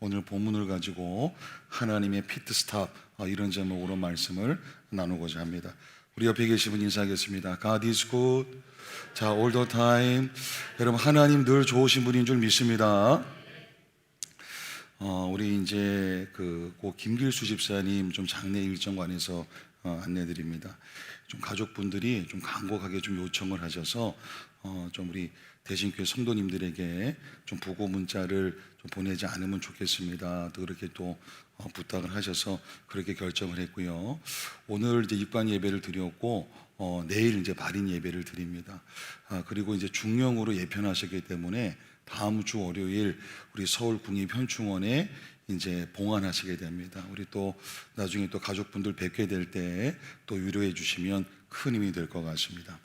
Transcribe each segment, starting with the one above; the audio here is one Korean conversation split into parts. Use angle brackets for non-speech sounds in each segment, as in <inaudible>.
오늘 본문을 가지고 하나님의 피트스탑 어, 이런 제목으로 말씀을 나누고자 합니다. 우리 옆에 계신 분 인사하겠습니다. God is good. 자, all the time. 여러분 하나님 늘 좋으신 분인 줄 믿습니다. 어, 우리 이제 그고 김길수 집사님 좀 장례 일정 관해서 어, 안내드립니다. 좀 가족분들이 좀 간곡하게 좀 요청을 하셔서 어, 좀 우리 대신교회 성도님들에게 좀 부고 문자를 좀 보내지 않으면 좋겠습니다. 또 그렇게 또 어, 부탁을 하셔서 그렇게 결정을 했고요. 오늘 이제 입관 예배를 드렸고 어, 내일 이제 발인 예배를 드립니다. 아, 그리고 이제 중령으로 예편하셨기 때문에 다음 주 월요일 우리 서울 국립 현충원에 이제 봉안하시게 됩니다. 우리 또 나중에 또 가족분들 뵙게 될 때 또 위로해 주시면 큰 힘이 될 것 같습니다.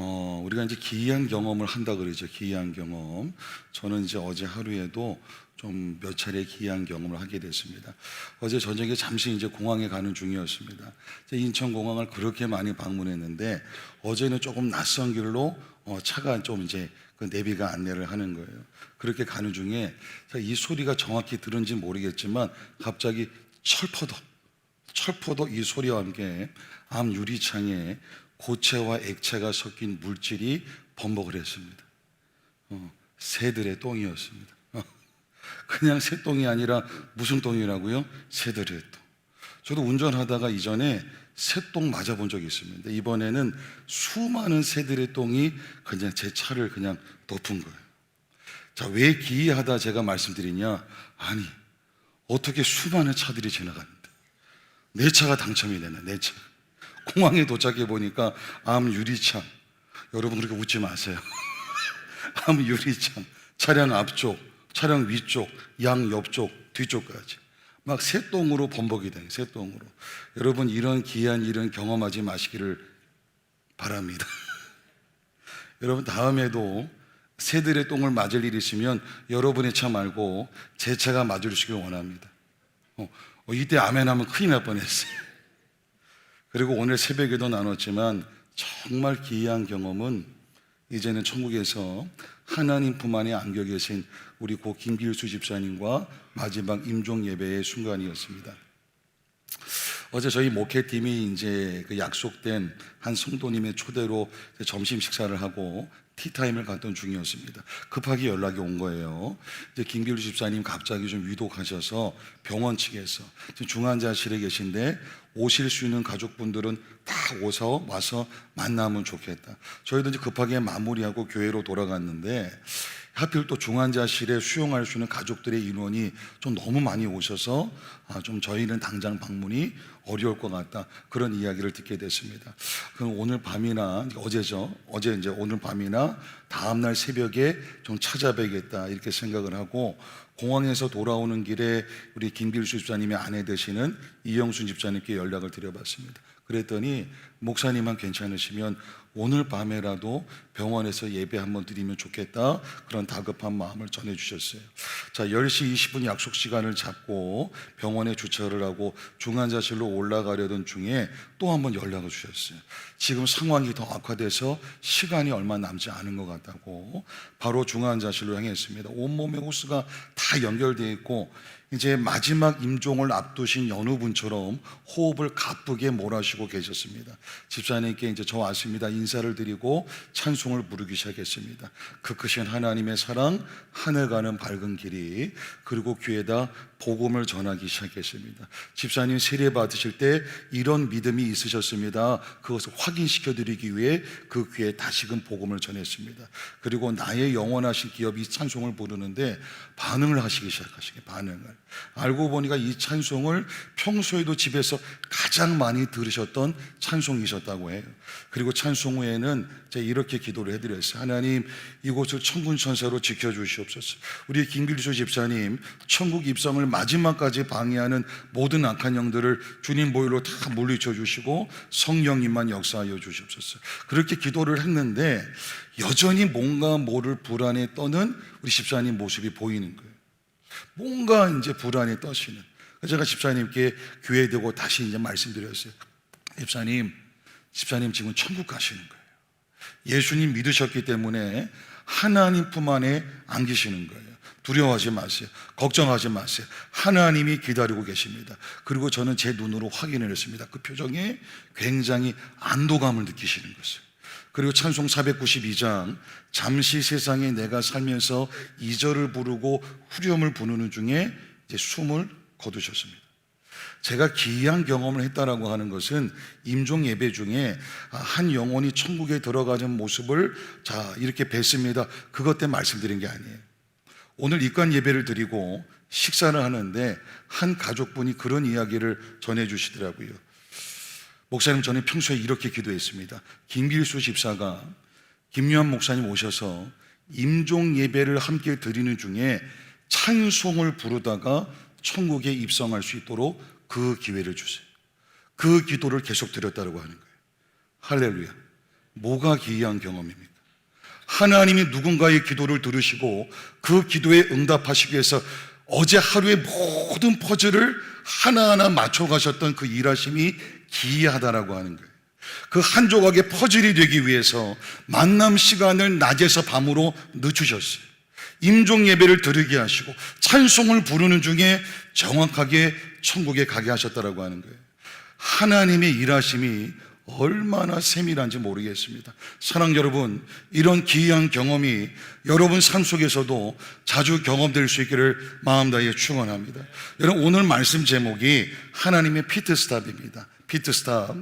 어, 우리가 이제 기이한 경험을 한다 그러죠. 기이한 경험. 저는 이제 어제 하루에도 좀 몇 차례 기이한 경험을 하게 됐습니다. 어제 저녁에 잠시 이제 공항에 가는 중이었습니다. 이제 인천 공항을 그렇게 많이 방문했는데 어제는 조금 낯선 길로 어, 차가 좀 이제 그 내비가 안내를 하는 거예요. 그렇게 가는 중에 이 소리가 정확히 들은지 모르겠지만 갑자기 철퍼덕 철포도 이 소리와 함께 암 유리창에 고체와 액체가 섞인 물질이 범벅을 했습니다. 어, 새들의 똥이었습니다. 어, 그냥 새똥이 아니라 무슨 똥이라고요? 새들의 똥. 저도 운전하다가 이전에 새똥 맞아본 적이 있습니다. 이번에는 수많은 새들의 똥이 그냥 제 차를 그냥 덮은 거예요. 자, 왜 기이하다 제가 말씀드리냐? 아니, 어떻게 수많은 차들이 지나가는데 내 차가 당첨이 되네, 내 차. 공항에 도착해 보니까 암 유리창. 여러분 그렇게 웃지 마세요. <laughs> 암 유리창, 차량 앞쪽, 차량 위쪽, 양 옆쪽, 뒤쪽까지. 막 새똥으로 범벅이 된 새똥으로. 여러분 이런 기이한 일은 경험하지 마시기를 바랍니다. <laughs> 여러분 다음에도 새들의 똥을 맞을 일이 있으면 여러분의 차 말고 제 차가 맞으시길 원합니다. 어, 어, 이때 아멘 하면 큰일 날 뻔했어요. 그리고 오늘 새벽에도 나눴지만 정말 기이한 경험은 이제는 천국에서 하나님 품 안에 안겨 계신 우리 고 김길수 집사님과 마지막 임종 예배의 순간이었습니다. 어제 저희 목회팀이 이제 그 약속된 한 성도님의 초대로 점심 식사를 하고 티타임을 갔던 중이었습니다. 급하게 연락이 온 거예요. 이제 김길우 집사님 갑자기 좀 위독하셔서 병원 측에서 중환자실에 계신데 오실 수 있는 가족분들은 다 오서 와서 만나면 좋겠다. 저희도 이제 급하게 마무리하고 교회로 돌아갔는데 하필 또 중환자실에 수용할 수 있는 가족들의 인원이 좀 너무 많이 오셔서 아, 좀 저희는 당장 방문이 어려울 것 같다 그런 이야기를 듣게 됐습니다. 그럼 오늘 밤이나 어제죠, 어제 이제 오늘 밤이나 다음 날 새벽에 좀 찾아뵈겠다 이렇게 생각을 하고 공항에서 돌아오는 길에 우리 김길수 집사님의 아내 되시는 이영순 집사님께 연락을 드려봤습니다. 그랬더니 목사님만 괜찮으시면 오늘 밤에라도 병원에서 예배 한번 드리면 좋겠다. 그런 다급한 마음을 전해 주셨어요. 자, 10시 20분 약속 시간을 잡고 병원에 주차를 하고 중환자실로 올라가려던 중에 또 한번 연락을 주셨어요. 지금 상황이 더 악화돼서 시간이 얼마 남지 않은 것 같다고 바로 중환자실로 향했습니다. 온몸에 호스가 다 연결되어 있고 이제 마지막 임종을 앞두신 여느 분처럼 호흡을 가쁘게 몰아쉬고 계셨습니다. 집사님께 이제 저 왔습니다. 인사를 드리고 찬송을 부르기 시작했습니다. 그 크신 하나님의 사랑, 하늘 가는 밝은 길이 그리고 귀에다 복음을 전하기 시작했습니다. 집사님 세례 받으실 때 이런 믿음이 있으셨습니다. 그것을 확인시켜 드리기 위해 그 귀에 다시금 복음을 전했습니다. 그리고 나의 영원하신 기업이 찬송을 부르는데 반응을 하시기 시작하시게 반응을. 알고 보니까 이 찬송을 평소에도 집에서 가장 많이 들으셨던 찬송이셨다고 해요. 그리고 찬송 후에는 제가 이렇게 기도를 해드렸어요. 하나님 이곳을 천군 천사로 지켜주시옵소서. 우리 김길수 집사님 천국 입성을 마지막까지 방해하는 모든 악한 영들을 주님 보혈로 다 물리쳐 주시고 성령님만 역사하여 주시옵소서. 그렇게 기도를 했는데 여전히 뭔가 모를 불안에 떠는 우리 집사님 모습이 보이는 거예요. 뭔가 이제 불안에 떠시는. 제가 집사님께 교회 되고 다시 이제 말씀드렸어요. 집사님, 집사님 지금 천국 가시는 거예요. 예수님 믿으셨기 때문에 하나님 품 안에 안기시는 거예요. 두려워하지 마세요. 걱정하지 마세요. 하나님이 기다리고 계십니다. 그리고 저는 제 눈으로 확인을 했습니다. 그 표정에 굉장히 안도감을 느끼시는 것을. 그리고 찬송 492장 잠시 세상에 내가 살면서 이절을 부르고 후렴을 부르는 중에 이제 숨을 거두셨습니다. 제가 기이한 경험을 했다라고 하는 것은 임종 예배 중에 한 영혼이 천국에 들어가는 모습을 자 이렇게 뵀습니다. 그것 때문에 말씀드린 게 아니에요. 오늘 입관 예배를 드리고 식사를 하는데 한 가족분이 그런 이야기를 전해 주시더라고요. 목사님 저는 평소에 이렇게 기도했습니다. 김길수 집사가 김유한 목사님 오셔서 임종 예배를 함께 드리는 중에 찬송을 부르다가 천국에 입성할 수 있도록 그 기회를 주세요. 그 기도를 계속 드렸다고 하는 거예요. 할렐루야. 뭐가 기이한 경험입니까? 하나님이 누군가의 기도를 들으시고 그 기도에 응답하시기 위해서 어제 하루의 모든 퍼즐을 하나하나 맞춰 가셨던 그 일하심이 기이하다라고 하는 거예요. 그 한 조각의 퍼즐이 되기 위해서 만남 시간을 낮에서 밤으로 늦추셨어요. 임종 예배를 드리게 하시고 찬송을 부르는 중에 정확하게 천국에 가게 하셨다라고 하는 거예요. 하나님의 일하심이 얼마나 세밀한지 모르겠습니다. 사랑 여러분, 이런 기이한 경험이 여러분 삶 속에서도 자주 경험될 수 있기를 마음 다해 축원합니다. 여러분 오늘 말씀 제목이 하나님의 피트스탑입니다. 피트스탑.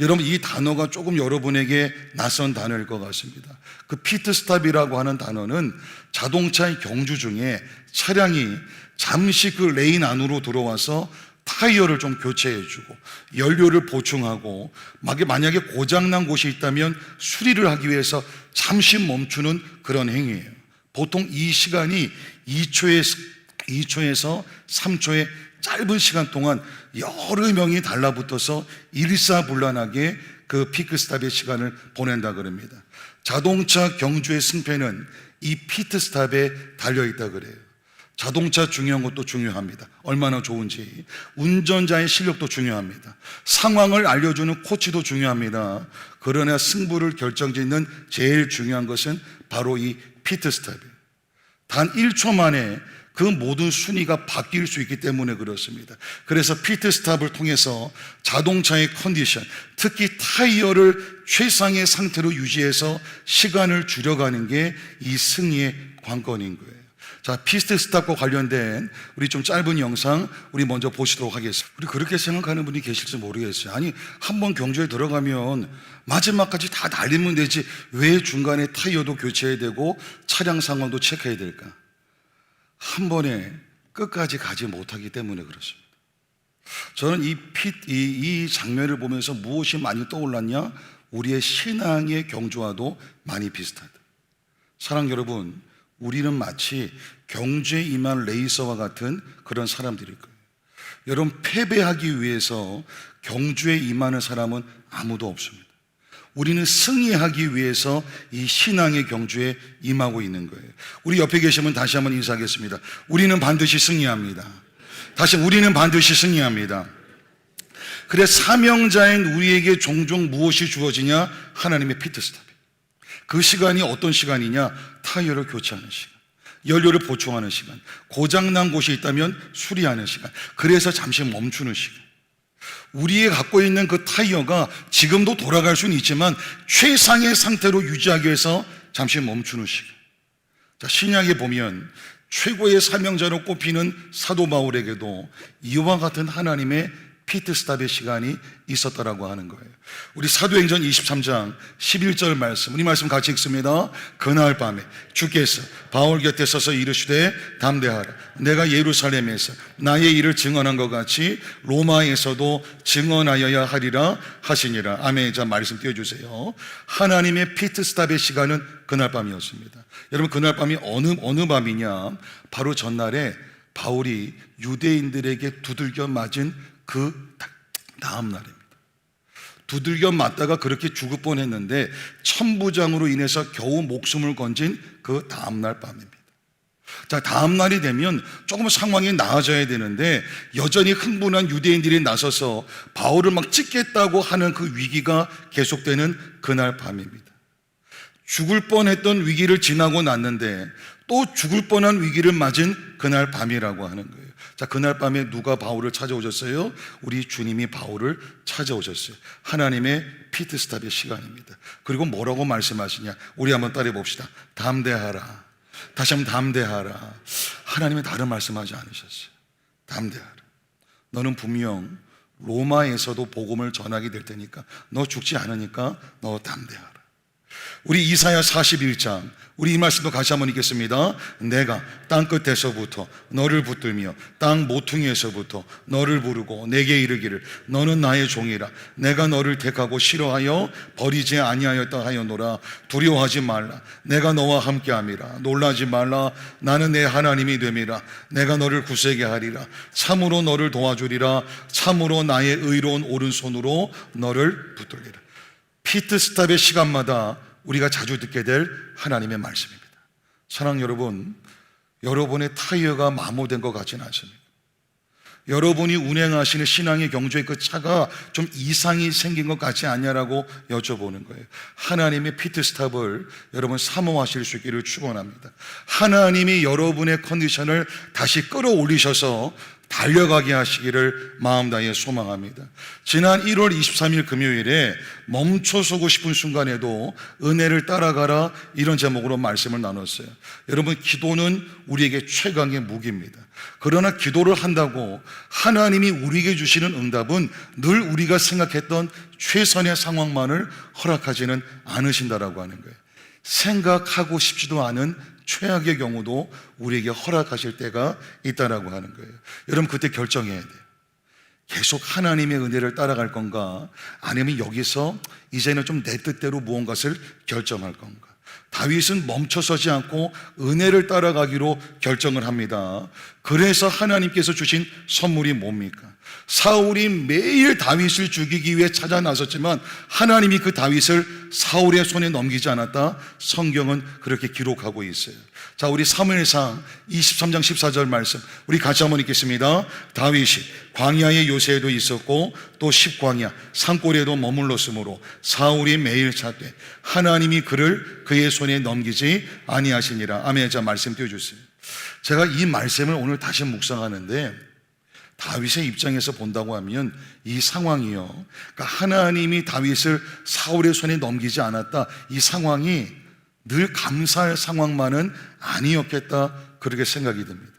여러분 이 단어가 조금 여러분에게 낯선 단어일 것 같습니다. 그 피트스탑이라고 하는 단어는 자동차의 경주 중에 차량이 잠시 그 레인 안으로 들어와서 타이어를 좀 교체해주고 연료를 보충하고 만약에 고장난 곳이 있다면 수리를 하기 위해서 잠시 멈추는 그런 행위예요. 보통 이 시간이 2초에서 2초에서 3초의 짧은 시간 동안 여러 명이 달라붙어서 일사불란하게 그 피크스탑의 시간을 보낸다 그럽니다. 자동차 경주의 승패는 이 피트스탑에 달려있다 그래요. 자동차 중요한 것도 중요합니다. 얼마나 좋은지. 운전자의 실력도 중요합니다. 상황을 알려주는 코치도 중요합니다. 그러나 승부를 결정짓는 제일 중요한 것은 바로 이 피트스탑이에요. 단 1초 만에 그 모든 순위가 바뀔 수 있기 때문에 그렇습니다. 그래서 피트스탑을 통해서 자동차의 컨디션, 특히 타이어를 최상의 상태로 유지해서 시간을 줄여가는 게 이 승리의 관건인 거예요. 자, 피스트 스탑과 관련된 우리 좀 짧은 영상 우리 먼저 보시도록 하겠습니다. 우리 그렇게 생각하는 분이 계실지 모르겠어요. 아니, 한 번 경주에 들어가면 마지막까지 다 날리면 되지. 왜 중간에 타이어도 교체해야 되고 차량 상황도 체크해야 될까? 한 번에 끝까지 가지 못하기 때문에 그렇습니다. 저는 이 핏, 이, 이 장면을 보면서 무엇이 많이 떠올랐냐? 우리의 신앙의 경주와도 많이 비슷하다. 사랑 여러분, 우리는 마치 경주에 임한 레이서와 같은 그런 사람들일 거예요. 여러분, 패배하기 위해서 경주에 임하는 사람은 아무도 없습니다. 우리는 승리하기 위해서 이 신앙의 경주에 임하고 있는 거예요. 우리 옆에 계시면 다시 한번 인사하겠습니다. 우리는 반드시 승리합니다. 다시 우리는 반드시 승리합니다. 그래 사명자인 우리에게 종종 무엇이 주어지냐? 하나님의 피트스탑. 그 시간이 어떤 시간이냐? 타이어를 교체하는 시간. 연료를 보충하는 시간. 고장난 곳이 있다면 수리하는 시간. 그래서 잠시 멈추는 시간. 우리의 갖고 있는 그 타이어가 지금도 돌아갈 수는 있지만 최상의 상태로 유지하기 위해서 잠시 멈추는 시간. 자, 신약에 보면 최고의 사명자로 꼽히는 사도 바울에게도 이와 같은 하나님의 피트스탑의 시간이 있었다라고 하는 거예요. 우리 사도행전 23장 11절 말씀, 우리 말씀 같이 읽습니다. 그날 밤에 주께서 바울 곁에 서서 이르시되 담대하라. 내가 예루살렘에서 나의 일을 증언한 것 같이 로마에서도 증언하여야 하리라 하시니라. 아멘. 자, 말씀 띄워주세요. 하나님의 피트스탑의 시간은 그날 밤이었습니다. 여러분, 그날 밤이 어느, 어느 밤이냐? 바로 전날에 바울이 유대인들에게 두들겨 맞은 그 다음 날입니다. 두들겨 맞다가 그렇게 죽을 뻔했는데 천부장으로 인해서 겨우 목숨을 건진 그 다음 날 밤입니다. 자, 다음 날이 되면 조금 상황이 나아져야 되는데 여전히 흥분한 유대인들이 나서서 바울을 막 찍겠다고 하는 그 위기가 계속되는 그날 밤입니다. 죽을 뻔했던 위기를 지나고 났는데 또 죽을 뻔한 위기를 맞은 그날 밤이라고 하는 거예요. 자, 그날 밤에 누가 바울을 찾아오셨어요? 우리 주님이 바울을 찾아오셨어요. 하나님의 피트스탑의 시간입니다. 그리고 뭐라고 말씀하시냐? 우리 한번 따라해 봅시다. 담대하라. 다시 한번 담대하라. 하나님이 다른 말씀하지 않으셨어요. 담대하라. 너는 분명 로마에서도 복음을 전하게 될 테니까 너 죽지 않으니까 너 담대하라. 우리 이사야 41장. 우리 이 말씀도 같이 한번 읽겠습니다. 내가 땅 끝에서부터 너를 붙들며 땅 모퉁이에서부터 너를 부르고 내게 이르기를 너는 나의 종이라. 내가 너를 택하고 싫어하여 버리지 아니하였다 하여노라. 두려워하지 말라. 내가 너와 함께함이라. 놀라지 말라. 나는 내 하나님이 됨이라. 내가 너를 구세게 하리라. 참으로 너를 도와주리라. 참으로 나의 의로운 오른손으로 너를 붙들리라. 피트스탑의 시간마다 우리가 자주 듣게 될 하나님의 말씀입니다. 사랑 여러분, 여러분의 타이어가 마모된 것 같지는 않습니다. 여러분이 운행하시는 신앙의 경주의 그 차가 좀 이상이 생긴 것 같지 않냐라고 여쭤보는 거예요. 하나님의 피트스탑을 여러분 사모하실 수 있기를 축원합니다. 하나님이 여러분의 컨디션을 다시 끌어올리셔서 달려가게 하시기를 마음 다해 소망합니다. 지난 1월 23일 금요일에 멈춰서고 싶은 순간에도 은혜를 따라가라 이런 제목으로 말씀을 나눴어요. 여러분 기도는 우리에게 최강의 무기입니다. 그러나 기도를 한다고 하나님이 우리에게 주시는 응답은 늘 우리가 생각했던 최선의 상황만을 허락하지는 않으신다라고 하는 거예요. 생각하고 싶지도 않은 최악의 경우도 우리에게 허락하실 때가 있다라고 하는 거예요. 여러분 그때 결정해야 돼요. 계속 하나님의 은혜를 따라갈 건가? 아니면 여기서 이제는 좀 내 뜻대로 무언가를 결정할 건가? 다윗은 멈춰서지 않고 은혜를 따라가기로 결정을 합니다. 그래서 하나님께서 주신 선물이 뭡니까? 사울이 매일 다윗을 죽이기 위해 찾아 나섰지만 하나님이 그 다윗을 사울의 손에 넘기지 않았다. 성경은 그렇게 기록하고 있어요. 자, 우리 사무엘상 23장 14절 말씀 우리 같이 한번 읽겠습니다. 다윗이 광야의 요새에도 있었고 또 십광야 산골에도 머물렀으므로 사울이 매일 찾되 하나님이 그를 그의 손에 넘기지 아니하시니라. 아멘. 자, 말씀 띄워 주세요. 제가 이 말씀을 오늘 다시 묵상하는데 다윗의 입장에서 본다고 하면 이 상황이요. 그러니까 하나님이 다윗을 사울의 손에 넘기지 않았다. 이 상황이 늘 감사할 상황만은 아니었겠다. 그렇게 생각이 듭니다.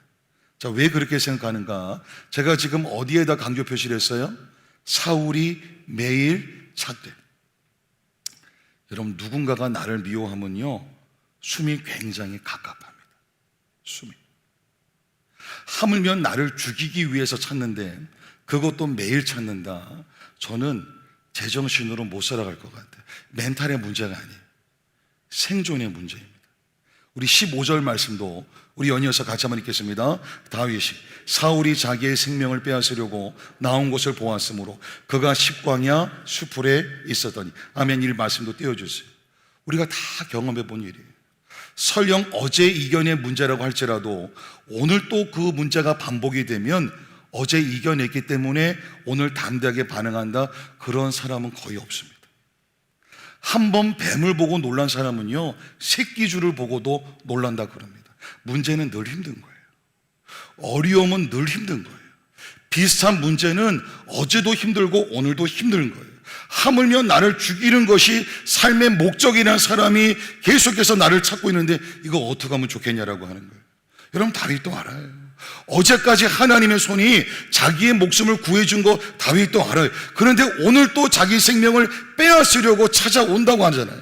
자, 왜 그렇게 생각하는가? 제가 지금 어디에다 강조 표시를 했어요? 사울이 매일 찾되. 여러분, 누군가가 나를 미워하면요. 숨이 굉장히 갑갑합니다. 숨이. 하물며 나를 죽이기 위해서 찾는데 그것도 매일 찾는다. 저는 제정신으로 못 살아갈 것 같아요. 멘탈의 문제가 아니에요. 생존의 문제입니다. 우리 15절 말씀도 우리 연이어서 같이 한번 읽겠습니다. 다윗이 사울이 자기의 생명을 빼앗으려고 나온 것을 보았으므로 그가 십광야 수풀에 있었더니 아멘 이 말씀도 띄워주세요. 우리가 다 경험해 본 일이에요. 설령 어제 이겨낸 문제라고 할지라도 오늘 또 그 문제가 반복이 되면 어제 이겨냈기 때문에 오늘 담대하게 반응한다 그런 사람은 거의 없습니다. 한 번 뱀을 보고 놀란 사람은요 새끼줄을 보고도 놀란다 그럽니다. 문제는 늘 힘든 거예요. 어려움은 늘 힘든 거예요. 비슷한 문제는 어제도 힘들고 오늘도 힘든 거예요. 하물며 나를 죽이는 것이 삶의 목적이라는 사람이 계속해서 나를 찾고 있는데 이거 어떻게 하면 좋겠냐라고 하는 거예요. 여러분 다윗도 알아요. 어제까지 하나님의 손이 자기의 목숨을 구해준 거 다윗도 알아요. 그런데 오늘 또 자기 생명을 빼앗으려고 찾아온다고 하잖아요.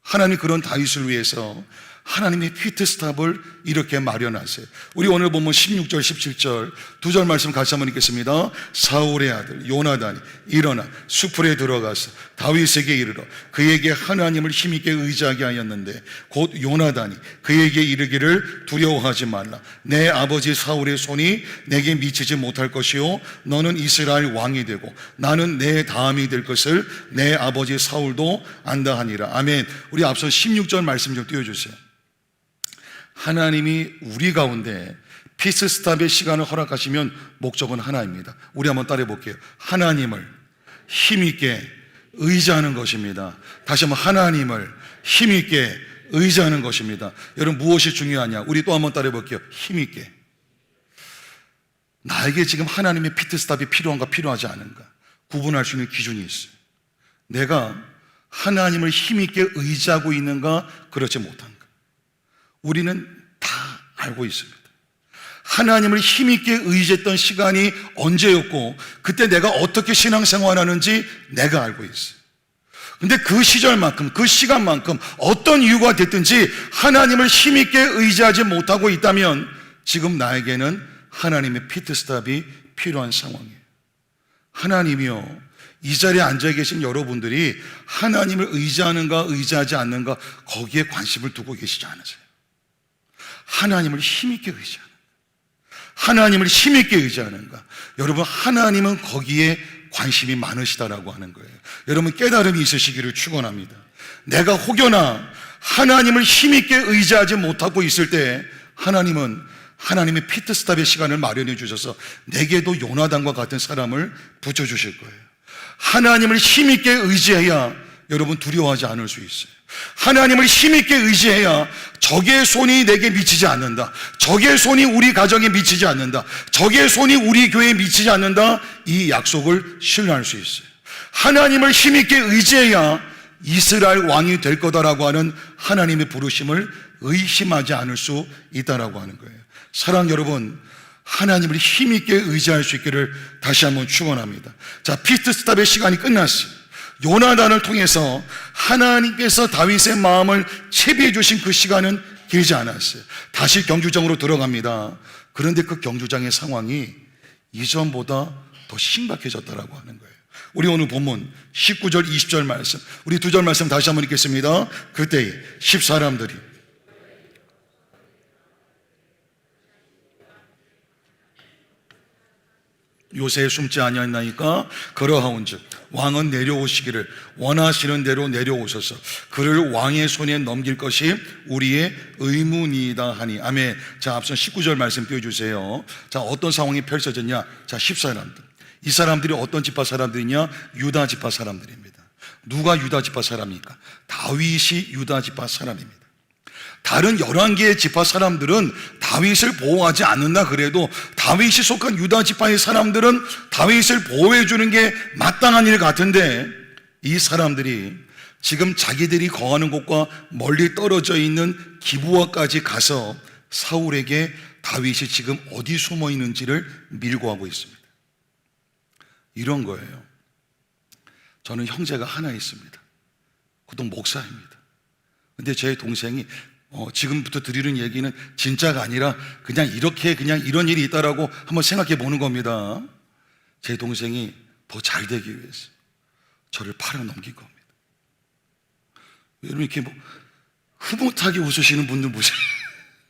하나님 그런 다윗을 위해서 하나님의 피트스탑을 이렇게 마련하세요. 우리 오늘 보면 16절, 17절 두 절 말씀 같이 한번 읽겠습니다. 사울의 아들 요나단이 일어나 수풀에 들어가서 다윗에게 이르러 그에게 하나님을 힘있게 의지하게 하였는데 곧 요나단이 그에게 이르기를 두려워하지 말라. 내 아버지 사울의 손이 내게 미치지 못할 것이요 너는 이스라엘 왕이 되고 나는 내 다음이 될 것을 내 아버지 사울도 안다 하니라. 아멘. 우리 앞서 16절 말씀 좀 띄워주세요. 하나님이 우리 가운데 피스스탑의 시간을 허락하시면 목적은 하나입니다. 우리 한번 따라해 볼게요. 하나님을 힘있게 의지하는 것입니다. 다시 한번 하나님을 힘있게 의지하는 것입니다. 여러분 무엇이 중요하냐? 우리 또 한번 따라해 볼게요. 힘 있게. 나에게 지금 하나님의 피트스탑이 필요한가 필요하지 않은가 구분할 수 있는 기준이 있어요. 내가 하나님을 힘있게 의지하고 있는가 그렇지 못한가. 우리는 다 알고 있습니다. 하나님을 힘있게 의지했던 시간이 언제였고 그때 내가 어떻게 신앙생활 하는지 내가 알고 있어요. 근데 그 시절만큼 그 시간만큼 어떤 이유가 됐든지 하나님을 힘있게 의지하지 못하고 있다면 지금 나에게는 하나님의 피트스탑이 필요한 상황이에요. 하나님이요. 이 자리에 앉아 계신 여러분들이 하나님을 의지하는가 의지하지 않는가 거기에 관심을 두고 계시지 않으세요. 하나님을 힘있게 의지하는 하나님을 힘있게 의지하는 가 여러분 하나님은 거기에 관심이 많으시다라고 하는 거예요. 여러분 깨달음이 있으시기를 축원합니다. 내가 혹여나 하나님을 힘있게 의지하지 못하고 있을 때 하나님은 하나님의 피트스탑의 시간을 마련해 주셔서 내게도 요나단과 같은 사람을 붙여 주실 거예요. 하나님을 힘있게 의지해야 여러분 두려워하지 않을 수 있어요. 하나님을 힘있게 의지해야 적의 손이 내게 미치지 않는다. 적의 손이 우리 가정에 미치지 않는다. 적의 손이 우리 교회에 미치지 않는다. 이 약속을 신뢰할 수 있어요. 하나님을 힘있게 의지해야 이스라엘 왕이 될 거다라고 하는 하나님의 부르심을 의심하지 않을 수 있다라고 하는 거예요. 사랑 여러분, 하나님을 힘있게 의지할 수 있기를 다시 한번 축원합니다. 자, 피트 스탑의 시간이 끝났어요. 요나단을 통해서 하나님께서 다윗의 마음을 채비해 주신 그 시간은 길지 않았어요. 다시 경주장으로 들어갑니다. 그런데 그 경주장의 상황이 이전보다 더 심각해졌다라고 하는 거예요. 우리 오늘 본문 19절 20절 말씀 우리 두 절 말씀 다시 한번 읽겠습니다. 그때 십 사람들이 요새 숨지 아니하나이까 그러하온즉 왕은 내려오시기를 원하시는 대로 내려오셔서 그를 왕의 손에 넘길 것이 우리의 의문이다 하니 아멘. 자 앞선 19절 말씀 띄워 주세요. 자 어떤 상황이 펼쳐졌냐? 자 10사람들 이 사람들이 어떤 지파 사람들이냐? 유다 지파 사람들입니다. 누가 유다 지파 사람입니까? 다윗이 유다 지파 사람입니다. 다른 11개의 지파 사람들은 다윗을 보호하지 않는다 그래도 다윗이 속한 유다 지파의 사람들은 다윗을 보호해 주는 게 마땅한 일 같은데 이 사람들이 지금 자기들이 거하는 곳과 멀리 떨어져 있는 기부와까지 가서 사울에게 다윗이 지금 어디 숨어 있는지를 밀고하고 있습니다. 이런 거예요. 저는 형제가 하나 있습니다. 그동 목사입니다. 근데 제 동생이 어, 지금부터 드리는 얘기는 진짜가 아니라 그냥 이렇게 그냥 이런 일이 있다라고 한번 생각해 보는 겁니다. 제 동생이 더 잘 되기 위해서 저를 팔아 넘긴 겁니다. 여러분 이렇게 뭐 흐뭇하게 웃으시는 분들 보세요.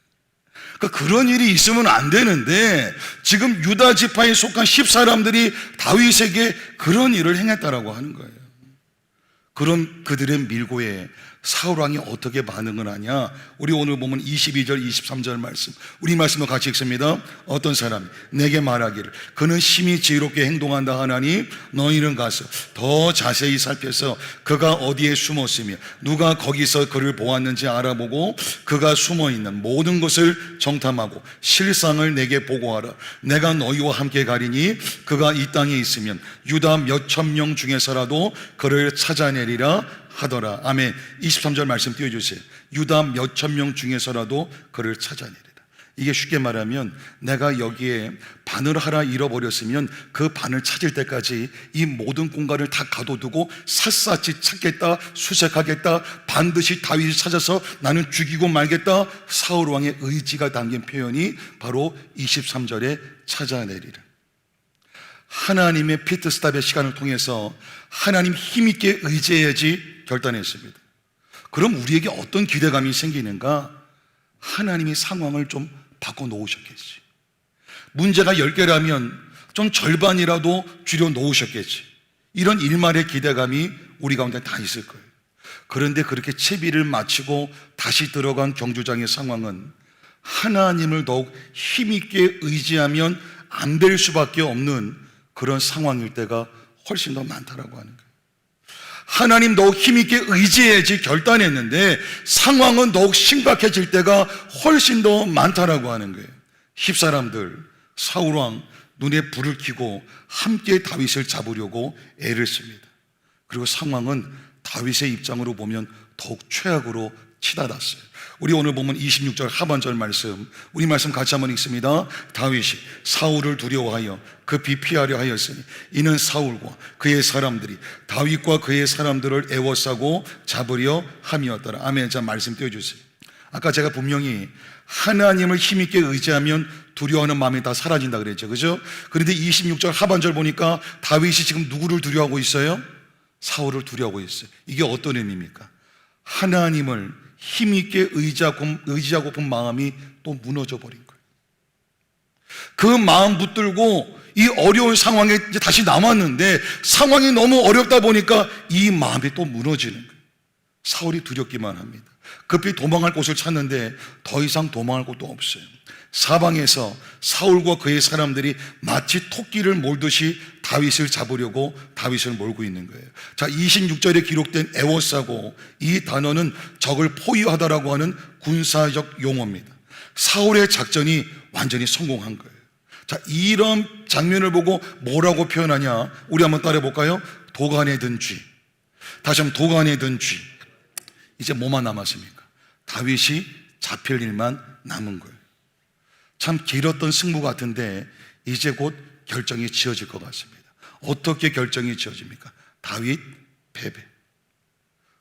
<laughs> 그러니까 그런 일이 있으면 안 되는데 지금 유다 지파에 속한 십 사람들이 다윗에게 그런 일을 행했다라고 하는 거예요. 그런 그들의 밀고에 사울 왕이 어떻게 반응을 하냐? 우리 오늘 보면 22절, 23절 말씀. 우리 말씀도 같이 읽습니다. 어떤 사람이 내게 말하기를 그는 심히 지혜롭게 행동한다 하나니 너희는 가서 더 자세히 살펴서 그가 어디에 숨었으며 누가 거기서 그를 보았는지 알아보고 그가 숨어 있는 모든 것을 정탐하고 실상을 내게 보고하라. 내가 너희와 함께 가리니 그가 이 땅에 있으면 유다 몇 천 명 중에서라도 그를 찾아내리라 하더라. 아멘. 23절 말씀 띄워주세요. 유다 몇 천 명 중에서라도 그를 찾아내리라. 이게 쉽게 말하면 내가 여기에 반을 하나 잃어버렸으면 그 반을 찾을 때까지 이 모든 공간을 다 가둬두고 샅샅이 찾겠다, 수색하겠다, 반드시 다윗을 찾아서 나는 죽이고 말겠다. 사울 왕의 의지가 담긴 표현이 바로 23절에 찾아내리라. 하나님의 피트스탑의 시간을 통해서 하나님 힘있게 의지해야지 결단했습니다. 그럼 우리에게 어떤 기대감이 생기는가? 하나님이 상황을 좀 바꿔 놓으셨겠지. 문제가 10개라면 좀 절반이라도 줄여 놓으셨겠지. 이런 일말의 기대감이 우리 가운데 다 있을 거예요. 그런데 그렇게 채비를 마치고 다시 들어간 경주장의 상황은 하나님을 더욱 힘있게 의지하면 안 될 수밖에 없는 그런 상황일 때가 훨씬 더 많다라고 하는 거예요. 하나님 더욱 힘있게 의지해야지 결단했는데 상황은 더욱 심각해질 때가 훨씬 더 많다라고 하는 거예요. 힙사람들, 사울왕 눈에 불을 켜고 함께 다윗을 잡으려고 애를 씁니다. 그리고 상황은 다윗의 입장으로 보면 더욱 최악으로 치닫았어요. 우리 오늘 보면 26절 하반절 말씀, 우리 말씀 같이 한번 읽습니다. 다윗이 사울을 두려워하여 급히 피하려 하였으니 이는 사울과 그의 사람들이 다윗과 그의 사람들을 애워싸고 잡으려 함이었더라. 아멘. 자 말씀 띄워주세요. 아까 제가 분명히 하나님을 힘있게 의지하면 두려워하는 마음이 다 사라진다 그랬죠. 그죠? 그런데 26절 하반절 보니까 다윗이 지금 누구를 두려워하고 있어요? 사울을 두려워하고 있어요. 이게 어떤 의미입니까? 하나님을 힘있게 의지하고, 의지하고픈 마음이 또 무너져 버린 거예요. 그 마음 붙들고 이 어려운 상황에 이제 다시 남았는데 상황이 너무 어렵다 보니까 이 마음이 또 무너지는 거예요. 사울이 두렵기만 합니다. 급히 도망할 곳을 찾는데 더 이상 도망할 곳도 없어요. 사방에서 사울과 그의 사람들이 마치 토끼를 몰듯이 다윗을 잡으려고 다윗을 몰고 있는 거예요. 자, 26절에 기록된 에워싸고 이 단어는 적을 포위하다라고 하는 군사적 용어입니다. 사울의 작전이 완전히 성공한 거예요. 자, 이런 장면을 보고 뭐라고 표현하냐? 우리 한번 따라 볼까요? 도간에 든 쥐. 다시 한번 도간에 든 쥐. 이제 뭐만 남았습니까? 다윗이 잡힐 일만 남은 거예요. 참 길었던 승부 같은데 이제 곧 결정이 지어질 것 같습니다. 어떻게 결정이 지어집니까? 다윗 패배.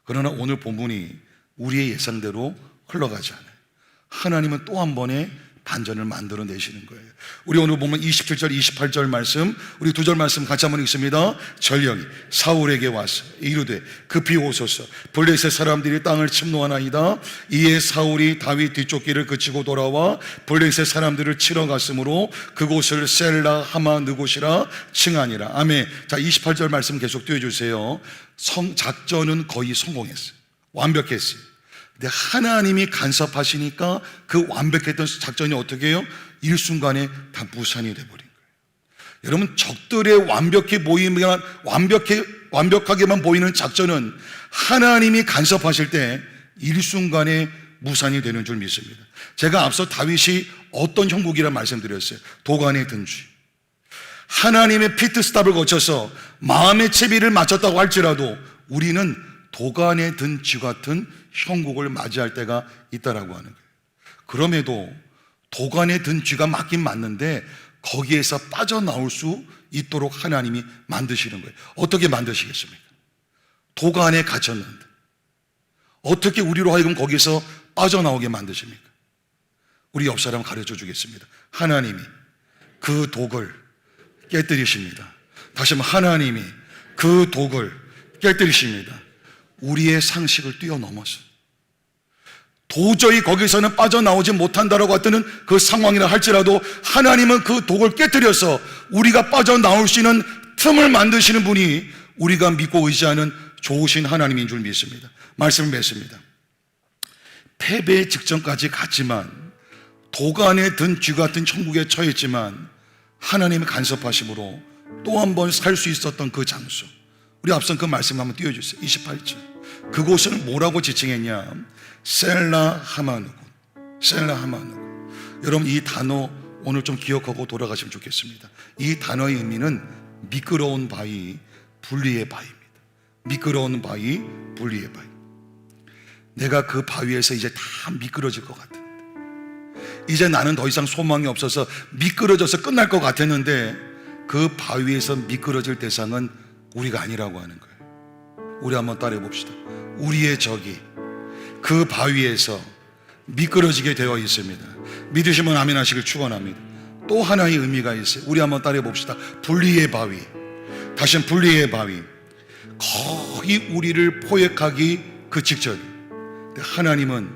그러나 오늘 본문이 우리의 예상대로 흘러가지 않아요. 하나님은 또 한 번의 반전을 만들어 내시는 거예요. 우리 오늘 보면 27절, 28절 말씀, 우리 두 절 말씀 같이 한번 읽습니다. 전령이 사울에게 와서 이르되 급히 오소서. 블레셋 사람들이 땅을 침노하나이다. 이에 사울이 다윗 뒤쫓기를 그치고 돌아와 블레셋 사람들을 치러 갔으므로 그곳을 셀라 하마 느곳이라 칭하니라. 아멘. 자, 28절 말씀 계속 띄워 주세요. 성 작전은 거의 성공했어요. 완벽했어요. 근데 하나님이 간섭하시니까 그 완벽했던 작전이 어떻게 해요? 일순간에 다 무산이 돼버린 거예요. 여러분, 적들의 완벽해 보이면, 완벽해, 완벽하게만 보이는 작전은 하나님이 간섭하실 때 일순간에 무산이 되는 줄 믿습니다. 제가 앞서 다윗이 어떤 형국이라 말씀드렸어요. 도관에 든 쥐. 하나님의 피트스탑을 거쳐서 마음의 채비를 맞췄다고 할지라도 우리는 도관에 든 쥐 같은 형국을 맞이할 때가 있다라고 하는 거예요. 그럼에도 도관에 든 쥐가 맞긴 맞는데 거기에서 빠져나올 수 있도록 하나님이 만드시는 거예요. 어떻게 만드시겠습니까? 도관에 갇혔는데 어떻게 우리로 하여금 거기서 빠져나오게 만드십니까? 우리 옆 사람 가르쳐 주겠습니다. 하나님이 그 독을 깨뜨리십니다. 다시 한번 하나님이 그 독을 깨뜨리십니다. 우리의 상식을 뛰어넘어서 도저히 거기서는 빠져나오지 못한다라고 했던 그 상황이라 할지라도 하나님은 그 독을 깨뜨려서 우리가 빠져나올 수 있는 틈을 만드시는 분이 우리가 믿고 의지하는 좋으신 하나님인 줄 믿습니다. 말씀을 맺습니다. 패배 직전까지 갔지만 도간에 든 쥐 같은 천국에 처했지만 하나님의 간섭하심으로 또 한 번 살 수 있었던 그 장소. 우리 앞선 그 말씀 한번 띄워주세요. 28절. 그곳은 뭐라고 지칭했냐? 셀라 하마누군. 셀라 하마누군. 여러분 이 단어 오늘 좀 기억하고 돌아가시면 좋겠습니다. 이 단어의 의미는 미끄러운 바위, 분리의 바위입니다. 미끄러운 바위, 분리의 바위. 내가 그 바위에서 이제 다 미끄러질 것 같은데. 이제 나는 더 이상 소망이 없어서 미끄러져서 끝날 것 같았는데 그 바위에서 미끄러질 대상은 우리가 아니라고 하는 거예요. 우리 한번 따라해 봅시다. 우리의 적이 그 바위에서 미끄러지게 되어 있습니다. 믿으시면 아멘 하시길 축원합니다. 또 하나의 의미가 있어요. 우리 한번 따라해 봅시다. 분리의 바위. 다시 한 분리의 바위. 거의 우리를 포획하기 그 직전. 하나님은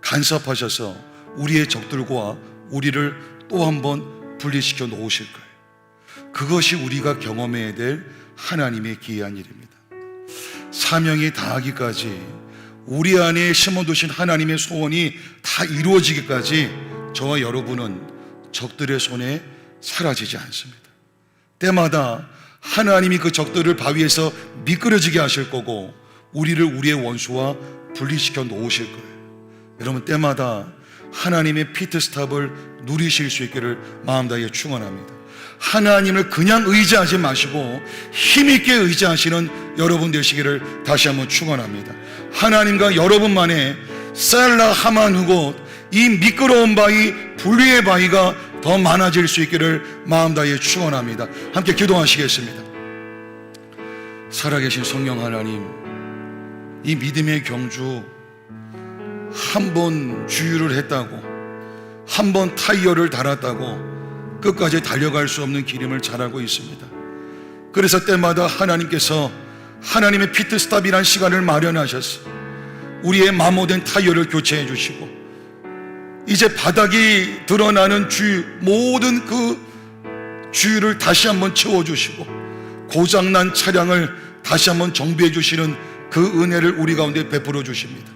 간섭하셔서 우리의 적들과 우리를 또 한번 분리시켜 놓으실 거예요. 그것이 우리가 경험해야 될 하나님의 기이한 일입니다. 사명이 다하기까지 우리 안에 심어두신 하나님의 소원이 다 이루어지기까지 저와 여러분은 적들의 손에 사라지지 않습니다. 때마다 하나님이 그 적들을 바위에서 미끄러지게 하실 거고 우리를 우리의 원수와 분리시켜 놓으실 거예요. 여러분 때마다 하나님의 피트스탑을 누리실 수 있기를 마음 다해 축원합니다. 하나님을 그냥 의지하지 마시고 힘있게 의지하시는 여러분 되시기를 다시 한번 축원합니다. 하나님과 여러분만의 셀라 하만 후고 이 미끄러운 바위 분리의 바위가 더 많아질 수 있기를 마음 다해 축원합니다. 함께 기도하시겠습니다. 살아계신 성령 하나님, 이 믿음의 경주 한 번 주유를 했다고, 한 번 타이어를 달았다고 끝까지 달려갈 수 없는 길임을 잘 알고 있습니다. 그래서 때마다 하나님께서 하나님의 피트스탑이란 시간을 마련하셨어. 우리의 마모된 타이어를 교체해 주시고, 이제 바닥이 드러나는 주유, 모든 그 주유를 다시 한번 채워 주시고, 고장난 차량을 다시 한번 정비해 주시는 그 은혜를 우리 가운데 베풀어 주십니다.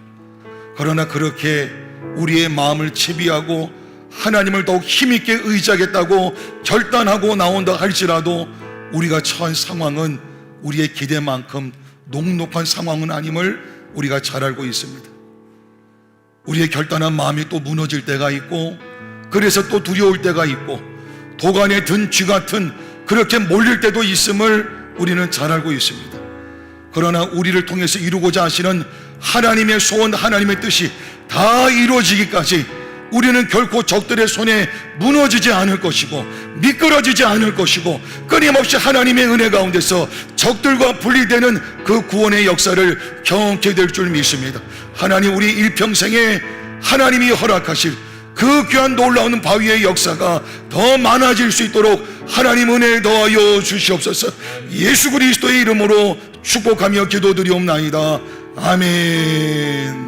그러나 그렇게 우리의 마음을 채비하고 하나님을 더욱 힘있게 의지하겠다고 결단하고 나온다 할지라도 우리가 처한 상황은 우리의 기대만큼 녹록한 상황은 아님을 우리가 잘 알고 있습니다. 우리의 결단한 마음이 또 무너질 때가 있고 그래서 또 두려울 때가 있고 도간에 든 쥐 같은 그렇게 몰릴 때도 있음을 우리는 잘 알고 있습니다. 그러나 우리를 통해서 이루고자 하시는 하나님의 소원, 하나님의 뜻이 다 이루어지기까지 우리는 결코 적들의 손에 무너지지 않을 것이고 미끄러지지 않을 것이고 끊임없이 하나님의 은혜 가운데서 적들과 분리되는 그 구원의 역사를 경험케 될 줄 믿습니다. 하나님 우리 일평생에 하나님이 허락하실 그 귀한 놀라운 바위의 역사가 더 많아질 수 있도록 하나님 은혜 더하여 주시옵소서 예수 그리스도의 이름으로 축복하며 기도드리옵나이다. 아멘.